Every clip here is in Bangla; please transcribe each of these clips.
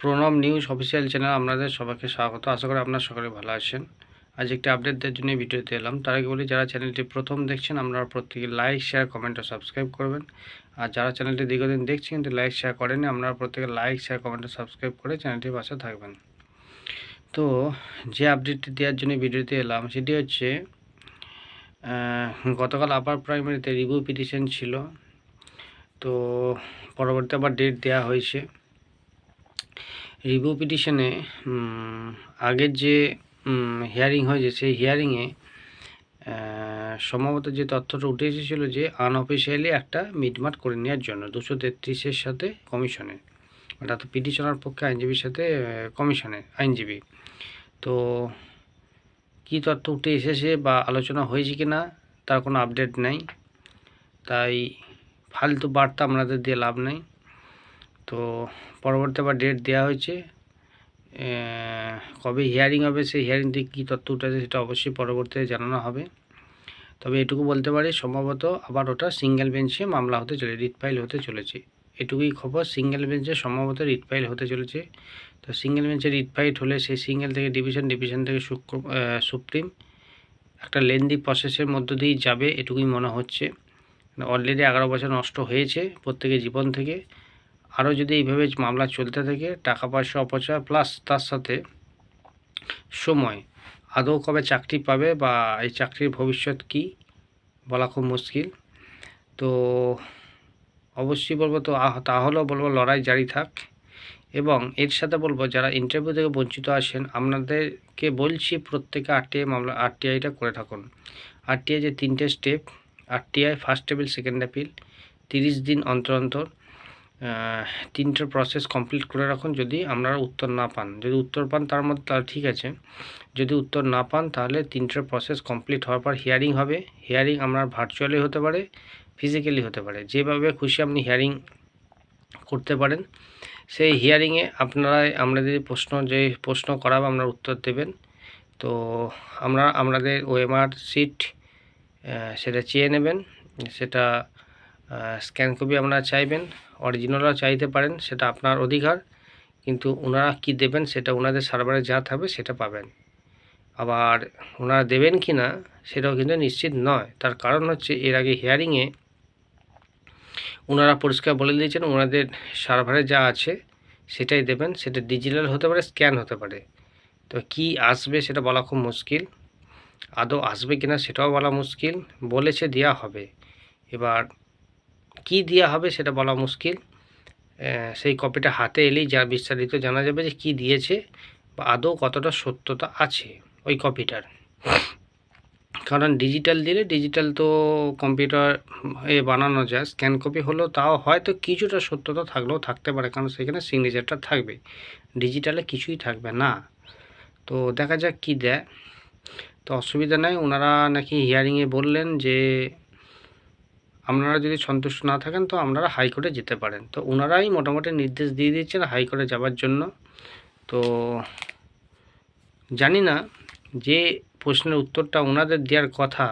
প্রণব নিউজ অফিসিয়াল চ্যানেল আপনাদের সবাইকে স্বাগত। আশা করি আপনারা সকলে ভালো আছেন। আজ একটি আপডেট দেওয়ার জন্য ভিডিওতে এলাম। তার আগে বলি, যারা চ্যানেলটি প্রথম দেখছেন, আপনারা প্রত্যেকে লাইক শেয়ার কমেন্ট ও সাবস্ক্রাইব করবেন। আর যারা চ্যানেলটি দীর্ঘদিন দেখছেন, কিন্তু লাইক শেয়ার করেনি আপনারা প্রত্যেকে লাইক শেয়ার কমেন্ট ও সাবস্ক্রাইব করে চ্যানেলটির পাশে থাকবেন। তো, যে আপডেটটি দেওয়ার জন্য ভিডিওতে এলাম, সেটি হচ্ছে গতকাল আপার প্রাইমারিতে রিভিউ পিটিশন ছিল। তো, পরবর্তী আবার ডেট দেওয়া হয়েছে। রিভিউ পিটিশনে আগের যে হিয়ারিং হয়েছে সেই হিয়ারিংয়ে সম্ভবত যে তথ্যটা উঠে এসেছিল যে আনঅফিসিয়ালি একটা মিটমাট করে নেওয়ার জন্য দুশো তেত্রিশের সাথে কমিশনে। অর্থাৎ পিটিশনার পক্ষে আইনজীবীর সাথে কমিশনের আইনজীবী। তো কী তথ্য উঠে এসেছে বা আলোচনা হয়েছে কি না, তার কোনো আপডেট নেই। তাই ফালতু বার্তা আপনাদের দিয়ে লাভ নেই। তো পরবর্তী আবার ডেট দেওয়া হয়েছে। কবে হিয়ারিং হবে, সেই হিয়ারিং থেকে কী তথ্য উঠেছে সেটা অবশ্যই পরবর্তীতে জানানো হবে। তবে এটুকু বলতে পারি, সম্ভবত আবার ওটা সিঙ্গেল বেঞ্চে মামলা হতে চলে রিট ফাইল হতে চলেছে। এটুকুই খবর সিঙ্গেল বেঞ্চে সম্ভবত রিট ফাইল হতে চলেছে। তো সিঙ্গেল বেঞ্চে রিট ফাইল হলে সেই সিঙ্গেল থেকে ডিভিশন ডিভিশন থেকে সুপ্রিম। একটা লেন্দি প্রসেসের মধ্য দিয়েই যাবে, এটুকুই মনে হচ্ছে। অলরেডি এগারো বছর নষ্ট হয়েছে প্রত্যেকের জীবন থেকে। আরও যদি এইভাবে মামলা চলতে থাকে, টাকা পয়সা অপচয় প্লাস তার সাথে সময়। আদৌ কবে চাকরি পাবে বা এই চাকরির ভবিষ্যৎ কী বলা খুব মুশকিল। তো অবশ্যই বলব তো তাহলেও বলব লড়াই জারি থাক। এবং এর সাথে বলব, যারা ইন্টারভিউ থেকে বঞ্চিত আসেন আপনাদেরকে বলছি প্রত্যেকে আরটিআই মামলা আরটিআইটা করে থাকুন। আরটিআই যে তিনটে step RTI first table second appeal তিরিশ দিন অন্তর অন্তর। তিনটে প্রসেস কমপ্লিট করে রাখুন যদি আপনারা উত্তর না পান। যদি উত্তর পান তার মধ্যে তাহলে ঠিক আছে। যদি উত্তর না পান তাহলে তিনটে প্রসেস কমপ্লিট হওয়ার পর হিয়ারিং হবে। হিয়ারিং আপনার ভার্চুয়ালি হতে পারে ফিজিক্যালি হতে পারে। যেভাবে খুশি আপনি হিয়ারিং করতে পারেন। সেই হিয়ারিংয়ে আপনারা আপনাদের প্রশ্ন, যে প্রশ্ন করাবে আপনারা উত্তর দেবেন। তো আমরা আপনাদের ওএমআর সিট সেটা চেয়ে নেবেন। সেটা স্ক্যান কপি আপনারা চাইবেন। অরিজিনালও চাইতে পারেন, সেটা আপনার অধিকার। কিন্তু ওনারা কি দেবেন সেটা ওনাদের সার্ভারে যা থাকবে সেটা পাবেন। আবার ওনারা দেবেন কি না, সেটাও কিন্তু নিশ্চিত নয়। তার কারণ হচ্ছে এর আগে হিয়ারিংয়ে ওনারা পরিষ্কার বলে দিয়েছেন, ওনাদের সার্ভারে যা আছে সেটাই দেবেন। সেটা ডিজিটাল হতে পারে স্ক্যান হতে পারে। তো কি আসবে সেটা বলা খুব মুশকিল। আদৌ আসবে কিনা সেটাও বলা মুশকিল। বলেছে দেওয়া হবে। এবার কি দেওয়া হবে সেটা বলা মুশকিল। সেই কপিটা হাতে এলেই যা বিস্তারিত জানা যাবে যে কি দিয়েছে বা আদৌ কতটা সত্যতা আছে ওই কপিটার। কারণ ডিজিটাল দিলে ডিজিটাল তো কম্পিউটার এ বানানো যায়, স্ক্যান কপি হলেও তাও হয়তো কিছুটা সত্যতা থাকলেও থাকতে পারে, কারণ সেখানে সিগনেচারটা থাকবে। ডিজিটালে কিছুই থাকবে না। তো দেখা যাক কি দেয়। তো অসুবিধা নাই, ওনারা নাকি হিয়ারিংয়ে বললেন যে আপনারা যদি সন্তুষ্ট না থাকেন, তো আপনারা হাইকোর্টে যেতে পারেন। তো ওনারাই মোটামুটি নির্দেশ দিয়ে দিয়েছেন হাইকোর্টে যাওয়ার জন্য। তো জানি না যে প্রশ্নের উত্তরটা ওনাদের দেওয়ার কথা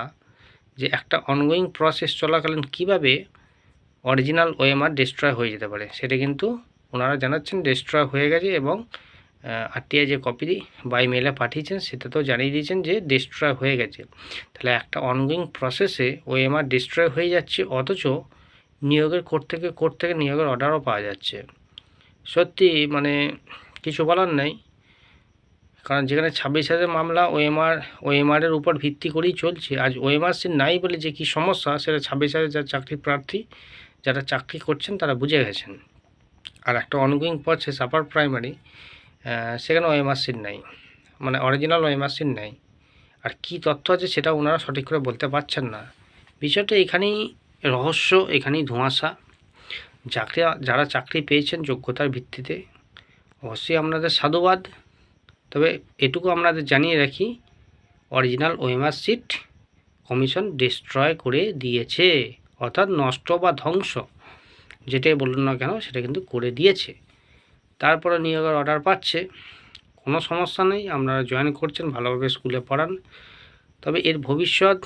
যে একটা অনগোয়িং প্রসেস চলাকালীন কীভাবে অরিজিনাল ওএমআর ডিস্ট্রয় হয়ে যেতে পারে, সেটা কিন্তু ওনারা জানাচ্ছেন ডিস্ট্রয় হয়ে গেছে এবং আরটিআই যে কপি বাই মেলে পাঠিয়েছেন, সেটাতেও জানিয়ে দিয়েছেন যে ডিস্ট্রয় হয়ে গেছে। তাহলে একটা অনগোয়িং প্রসেসে ওএমআর ডিস্ট্রয় হয়ে যাচ্ছে, অথচ নিয়োগের কোর্ট থেকে কোর্ট থেকে নিয়োগের অর্ডারও পাওয়া যাচ্ছে। সত্যি মানে কিছু বলার নেই। কারণ যেখানে ছাব্বিশ হাজার মামলা ওএমআর ওএমআরের উপর ভিত্তি করেই চলছে, আজ ওএমআর সি নাই বলে যে কী সমস্যা, সেটা ছাব্বিশ হাজার যারা চাকরি প্রার্থী, যারা চাকরি করছেন, তারা বুঝে গেছেন। আর একটা অনগোয়িং প্রসেস সাপার প্রাইমারি সেখানে ওএমআর সিট নাই। মানে অরিজিনাল ওএমআর সিট নাই। আর কী তথ্য আছে সেটা ওনারা সঠিক করে বলতে পারছেন না। বিষয়টা এখানেই রহস্য, এখানেই ধোঁয়াশা। চাকরি, যারা চাকরি পেয়েছেন যোগ্যতার ভিত্তিতে, অবশ্যই আপনাদের সাধুবাদ। তবে এটুকু আপনাদের জানিয়ে রাখি original OMR sheet commission destroy করে দিয়েছে, অর্থাৎ নষ্ট বা ধ্বংস। যেটাই বলুন না কেন, সেটা কিন্তু করে দিয়েছে। তারপরে নিয়োগের অর্ডার পাচ্ছে। কোনো সমস্যা নেই, আপনারা জয়েন করছেন, ভালোভাবে স্কুলে পড়ান। তবে এর ভবিষ্যৎ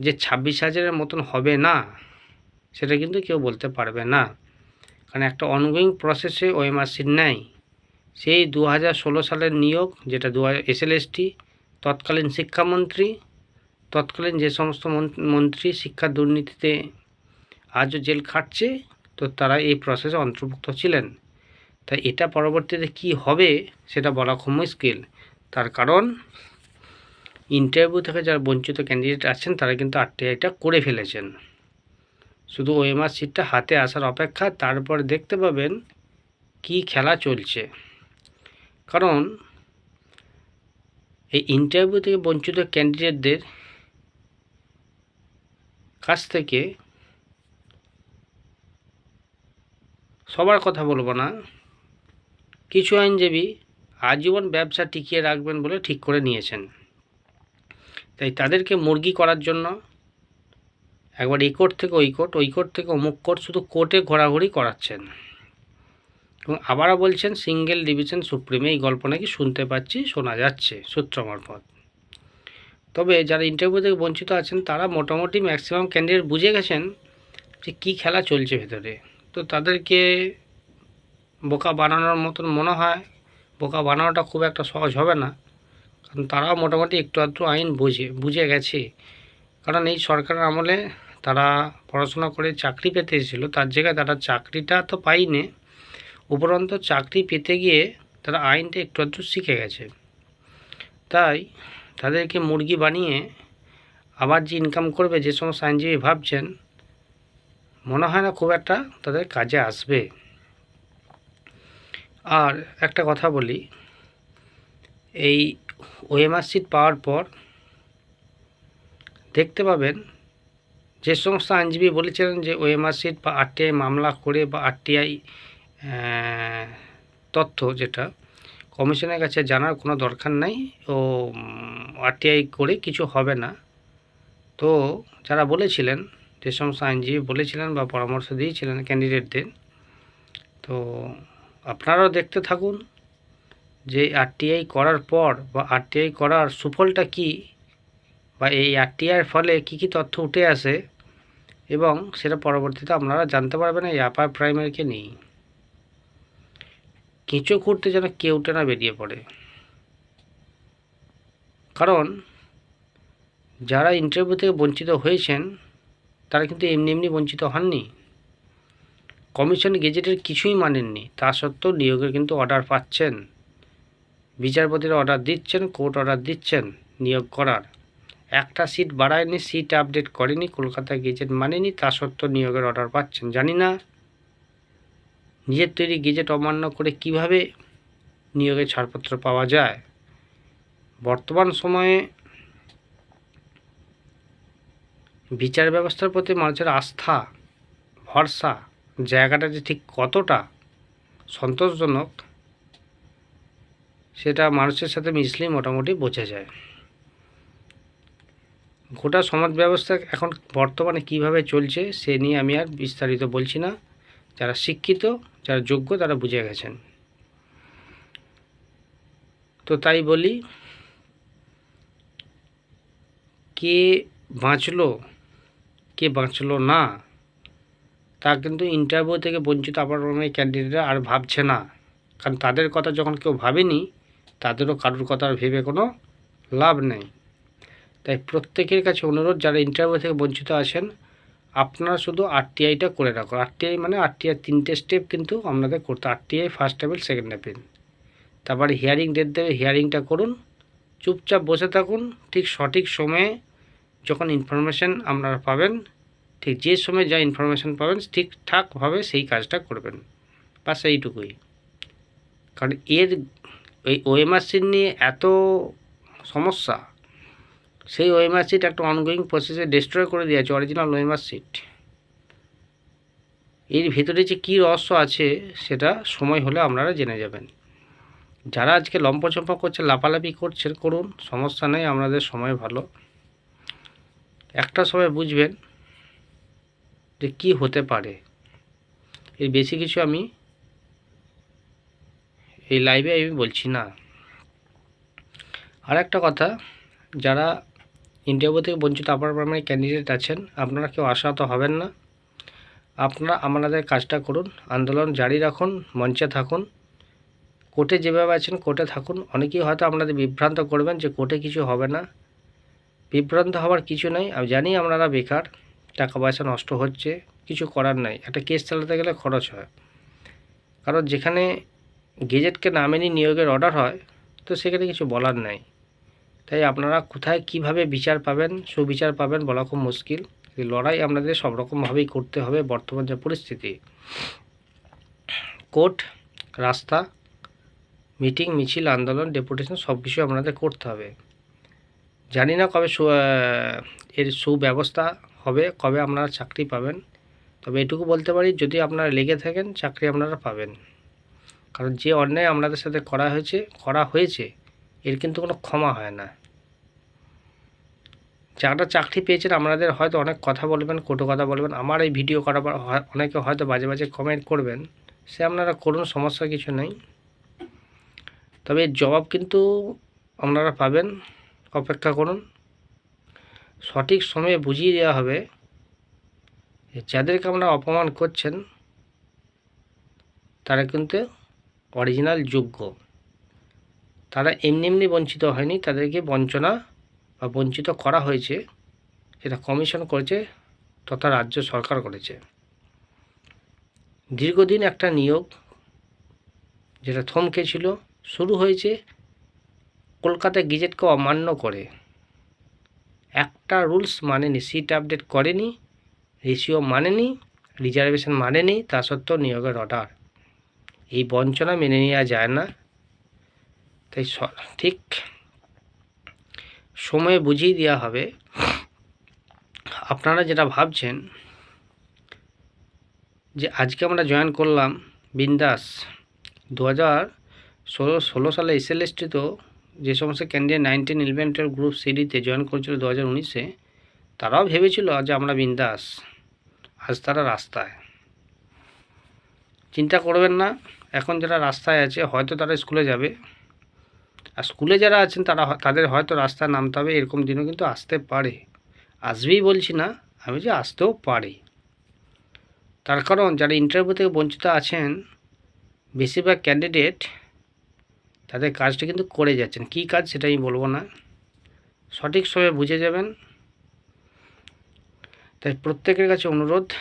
যে ছাব্বিশ হাজারের মতন হবে না, সেটা কিন্তু কেউ বলতে পারবে না। কারণ একটা অনগোয়িং প্রসেসে ওএমআরসির নেয় সেই দু হাজার ষোলো সালের নিয়োগ, যেটা দু হাজার এসএলএসটি তৎকালীন শিক্ষামন্ত্রী, তৎকালীন যে সমস্ত মন- মন্ত্রী শিক্ষা দুর্নীতিতে আজও জেল খাটছে তো তারা এই প্রসেসে অন্তর্ভুক্ত ছিলেন। তাই এটা পরবর্তীতে কি হবে সেটা বলা খুব মুশকিল। তার কারণ ইন্টারভিউ থেকে যারা বঞ্চিত ক্যান্ডিডেট আছেন, তারা কিন্তু আরটিআইটা করে ফেলেছেন। শুধু ওএমআর সিটটা হাতে আসার অপেক্ষা, তারপর দেখতে পাবেন কি খেলা চলছে। কারণ, এই ইন্টারভিউ থেকে বঞ্চিত ক্যান্ডিডেটদের কাছ থেকে সবার কথা বলব না। কিছু আইনজীবী আজীবন ব্যবসা টিকিয়ে রাখবেন বলে ঠিক করে নিয়েছেন। তাই তাদেরকে মুরগি করার জন্য একবার এই কোর্ট থেকে ওই কোর্ট ওই কোর্ট থেকে অমুক কোর্ট শুধু কোর্টে ঘোরাঘুরি করাচ্ছেন। এবং আবারও বলছেন, সিঙ্গেল ডিভিশন সুপ্রিমে এই গল্প নাকি শুনতে পাচ্ছি, শোনা যাচ্ছে সূত্র মারফত। তবে যারা ইন্টারভিউ থেকে বঞ্চিত আছেন, তারা মোটামুটি ম্যাক্সিমাম ক্যান্ডিডেট বুঝে গেছেন যে কী খেলা চলছে ভেতরে। তো তাদেরকে বোকা বানানোর মতন মনে হয়। বোকা বানানোটা খুব একটা সহজ হবে না। কারণ তারাও মোটামুটি একটু আধটু আইন বুঝে বুঝে গেছে। কারণ এই সরকারের আমলে তারা পড়াশোনা করে চাকরি পেতে এসেছিল, তার জায়গায় তারা চাকরিটা তো পাইনি উপরন্ত চাকরি পেতে গিয়ে তারা আইনটা একটু আধটু শিখে গেছে। তাই তাদেরকে মুরগি বানিয়ে আবার যে ইনকাম করবে যে সমস্ত আইনজীবী ভাবছেন মনে হয় না খুব একটা তাদের কাজে আসবে। আর একটা কথা বলি, এই ওএমআর সিট পাওয়ার পর দেখতে পাবেন যে সমস্ত আইনজীবী বলেছিলেন যে ওএমআর সিট বা আরটিআই মামলা করে বা আরটিআই তথ্য যেটা কমিশনের কাছে জানার কোনো দরকার নাই ও আরটিআই করে কিছু হবে না। তো যারা বলেছিলেন যে সমস্ত আইনজীবী বলেছিলেন বা পরামর্শ দিয়েছিলেন ক্যান্ডিডেটদের। তো আপনারাও দেখতে থাকুন যে আরটিআই করার পর বা আরটিআই করার সুফলটা কি বা এই আরটিআইয়ের ফলে কি কি তথ্য উঠে আসে এবং সেটা পরবর্তীতে আপনারা জানতে পারবেন এই আপার প্রাইমারিকে নিই কেঁচো করতে যেন কেউটা না বেরিয়ে পড়ে। কারণ যারা ইন্টারভিউ থেকে বঞ্চিত হয়েছেন তারা কিন্তু এমনি এমনি বঞ্চিত হননি। কমিশন গেজেটের কিছুই মানেননি। তা সত্ত্বেও নিয়োগের কিন্তু অর্ডার পাচ্ছেন। বিচারপতিরা অর্ডার দিচ্ছেন, কোর্ট অর্ডার দিচ্ছেন নিয়োগ করার। একটা সিট বাড়ায়নি, সিট আপডেট করেনি কলকাতা গেজেট মানেনি, তা সত্ত্বেও নিয়োগের অর্ডার পাচ্ছেন। জানি না নিজের তৈরি গেজেট অমান্য করে কীভাবে নিয়োগের ছাড়পত্র পাওয়া যায়। বর্তমান সময়ে বিচার ব্যবস্থার প্রতি মানুষের আস্থা, ভরসা, জায়গাটা যে ঠিক কতটা সন্তোষজনক, সেটা মানুষের সাথে মিশলেই মোটামুটি বোঝা যায়। গোটা সমাজ ব্যবস্থা এখন বর্তমানে কীভাবে চলছে, সে নিয়ে আমি আর বিস্তারিত বলছি না। যারা শিক্ষিত, যারা যোগ্য, তারা বুঝে গেছেন। তো তাই বলি, কে বাঁচলো কে বাঁচলো না? তা কিন্তু ইন্টারভিউ থেকে বঞ্চিত আবার অনেক ক্যান্ডিডেটরা আর ভাবছে না। কারণ তাদের কথা যখন কেউ ভাবেনি, তাদেরও কারোর কথা আর ভেবে কোনো লাভ নেই। তাই প্রত্যেকের কাছে অনুরোধ, যারা ইন্টারভিউ থেকে বঞ্চিত আছেন, আপনারা শুধু আরটিআইটা করে রাখুন। আরটিআই মানে আরটিআই তিনটে স্টেপ কিন্তু আপনাদের করতে RTI first appeal second appeal তারপরে হিয়ারিং ডেট দেবে হিয়ারিংটা করুন, চুপচাপ বসে থাকুন, ঠিক সঠিক সময়ে যখন ইনফরমেশান আপনারা পাবেন, ঠিক যে সময় যা ইনফরমেশান পাবেন ঠিকঠাকভাবে সেই কাজটা করবেন। বাস এইটুকুই। কারণ এর এই ওএমআরসির নিয়ে এত সমস্যা, সেই ওএমআর সিট একটা অনগোয়িং প্রসেসে ডিস্ট্রয় করে দিয়েছে অরিজিনাল ওএমআর সিট এর ভিতরে যে কী রহস্য আছে, সেটা সময় হলে আপনারা জেনে যাবেন। যারা আজকে লম্পচম্প করছে লাপালাপি করছেন করুন, সমস্যা নেই আপনাদের সময় ভালো। একটা সময় বুঝবেন যে কি হতে পারে। এর বেশি কিছু আমি এই লাইভে আমি বলছি না। আর একটা কথা, যারা ইন্টারভিউ থেকে বঞ্চিত আপার প্রাইমারি ক্যান্ডিডেট আছেন, আপনারা কেউ আশাহত হবেন না। আপনারা আপনাদের কাজটা করুন, আন্দোলন জারি রাখুন, মঞ্চে থাকুন। কোর্টে যেভাবে আছেন, কোর্টে থাকুন। অনেকেই হয়তো আপনাদের বিভ্রান্ত করবেন যে কোর্টে কিছু হবে না। বিভ্রান্ত হওয়ার কিছু নেই। আমি জানি আপনারা বেকার টাকা পয়সা নষ্ট হচ্ছে, কিছু করার নাই। একটা কেস চালাতে গেলে খরচ হয়। কারণ যেখানে গেজেটকে না মেনে নিয়োগের অর্ডার হয়, তো সেখানে কিছু বলার নাই। তাই আপনারা কোথায় কীভাবে বিচার পাবেন, সুবিচার পাবেন বলা খুব মুশকিল। লড়াই আপনাদের সব রকমভাবেই করতে হবে বর্তমান যে পরিস্থিতি। কোর্ট, রাস্তা, মিটিং, মিছিল, আন্দোলন, ডেপুটেশন সব কিছু আপনাদের করতে হবে। জানি না কবে এর সুব্যবস্থা হবে, কবে আপনারা চাকরি পাবেন। তবে এটুকু বলতে পারি, যদি আপনারা লেগে থাকেন, চাকরি আপনারা পাবেন। কারণ যে অন্যায় আপনাদের সাথে করা হয়েছে করা হয়েছে, এর কিন্তু কোনো ক্ষমা হয় না। যারা চাকরি পেয়েছেন আপনাদের হয়তো অনেক কথা বলবেন, কটু কথা বলবেন। আমার এই ভিডিও করার অনেকে হয়তো বাজে বাজে কমেন্ট করবেন। সে আপনারা করুন, সমস্যা কিছু নেই। তবে জবাব কিন্তু আপনারা পাবেন। অপেক্ষা করুন। সঠিক সময়ে বুঝিয়ে দেওয়া হবে যাদেরকে আপনারা অপমান করছেন, তারা কিন্তু অরিজিনাল যোগ্য। তারা এমনি এমনি বঞ্চিত হয়নি, তাদেরকে বঞ্চনা বা বঞ্চিত করা হয়েছে সেটা কমিশন করেছে তথা রাজ্য সরকার করেছে। দীর্ঘদিন একটা নিয়োগ, যেটা থমকে ছিল শুরু হয়েছে কলকাতা গেজেটকে অমান্য করে। একটা রুলস মানেনি, সিট আপডেট করেনি, রেশিও মানেনি, রিজার্ভেশন মানেনি, তা সত্ত্বেও নিয়োগের অর্ডার। এই বঞ্চনা মেনে নেওয়া যায় না। তাই ঠিক সময়ে বুঝিয়ে দেওয়া হবে। আপনারা যেটা ভাবছেন, যে আজকে আমরা জয়েন করলাম বিন্দাস। দু হাজার ষোলো ষোলো সালে এসএলএসটি তো যে সমস্ত candidate nineteen eleven twelve group সিডিতে join করেছিল দু হাজার উনিশে, তারাও ভেবেছিল যে আমরা বিন্দাস, আজ তারা রাস্তায়। চিন্তা করবেন না, এখন যারা রাস্তায় আছে, হয়তো তারা স্কুলে যাবে। আর স্কুলে যারা আছেন, তারা তাদের হয়তো রাস্তায় নামতে হবে, এরকম দিনও কিন্তু আসতে পারে। আসবেই বলছি না, আমি যে আসতেও পারে। তার কারণ, যারা ইন্টারভিউ থেকে বঞ্চিত আছেন, বেশিরভাগ ক্যান্ডিডেট তাদের কাজটা কিন্তু করে যাচ্ছেন। কী কাজ সেটা আমি বলব না। সঠিক সময়ে বুঝে যাবেন। তাই প্রত্যেকের কাছে অনুরোধ,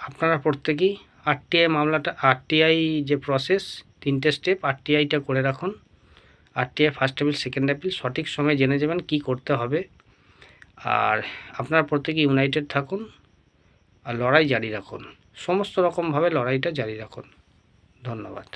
আপনারা প্রত্যেকেই আরটিআই মামলাটা আরটিআই যে প্রসেস তিনটে স্টেপ আরটিআইটা করে রাখুন। RTI first appeal second appeal সঠিক সময়ে জেনে যাবেন কি করতে হবে। আর আপনারা প্রত্যেকে ইউনাইটেড থাকুন আর লড়াই জারি রাখুন। সমস্ত রকমভাবে লড়াইটা জারি রাখুন। ধন্যবাদ।